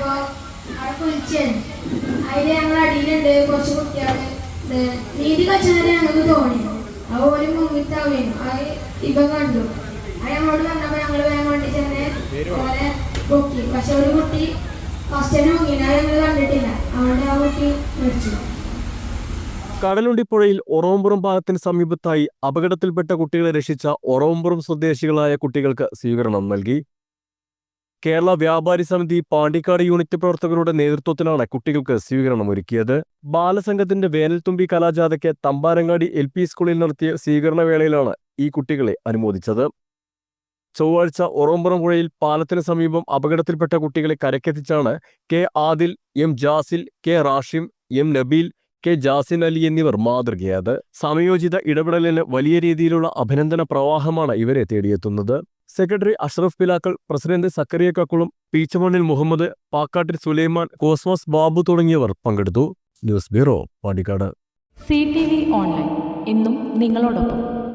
പോയപ്പോ അവിടെ കുളിച്ചാണ് അതിൽ ഞങ്ങൾ അടിയിലുണ്ട് കുറച്ച് കുട്ടികൾ. നീതി കച്ചവരെ ഞങ്ങൾക്ക് തോന്നി. അത് ഒരു മുങ്ങിത്താവുകയും അത് ഇപ്പം കണ്ടു. അത് ഞങ്ങളോട് പറഞ്ഞപ്പോൾ ഞങ്ങൾ വേഗം വണ്ടി ചെന്ന് പോലെ പൊക്കി. പക്ഷെ ഒരു കുട്ടി ഫസ്റ്റ് തന്നെ മുങ്ങിന് കണ്ടിട്ടില്ല. അതുകൊണ്ട് ആ കുട്ടി മരിച്ചു. കടലുണ്ടിപ്പുഴയിൽ ഒറവമ്പുറം പാലത്തിന് സമീപത്തായി അപകടത്തിൽപ്പെട്ട കുട്ടികളെ രക്ഷിച്ച ഒറവമ്പുറം സ്വദേശികളായ കുട്ടികൾക്ക് സ്വീകരണം നൽകി. കേരള വ്യാപാരി സമിതി പാണ്ടിക്കാട് യൂണിറ്റ് പ്രവർത്തകരുടെ നേതൃത്വത്തിലാണ് കുട്ടികൾക്ക് സ്വീകരണം ഒരുക്കിയത്. ബാലസംഘത്തിന്റെ വേനൽത്തുമ്പി കലാജാഥയ്ക്ക് തമ്പാരങ്ങാടി എൽ പി സ്കൂളിൽ നടത്തിയ സ്വീകരണ വേളയിലാണ് ഈ കുട്ടികളെ അനുമോദിച്ചത്. ചൊവ്വാഴ്ച ഒറോമ്പുറം പുഴയിൽ പാലത്തിന് സമീപം അപകടത്തിൽപ്പെട്ട കുട്ടികളെ കരക്കെത്തിച്ചാണ് K Adil M Jasil K Rashim M Nabeel K Jasin Ali എന്നിവർ മാതൃകയായത്. സമയോചിത ഇടപെടലിന് വലിയ രീതിയിലുള്ള അഭിനന്ദന പ്രവാഹമാണ് ഇവരെ തേടിയെത്തുന്നത്. Secretary Ashraf Pilakkal president Zakariya Kakkulam Peechamannil Muhammad Pakkattil Sulaiman Cosmos Babu തുടങ്ങിയവർ പങ്കെടുത്തു. News bureau Pandikkad. C T V online. എന്നും നിങ്ങളോടൊപ്പം.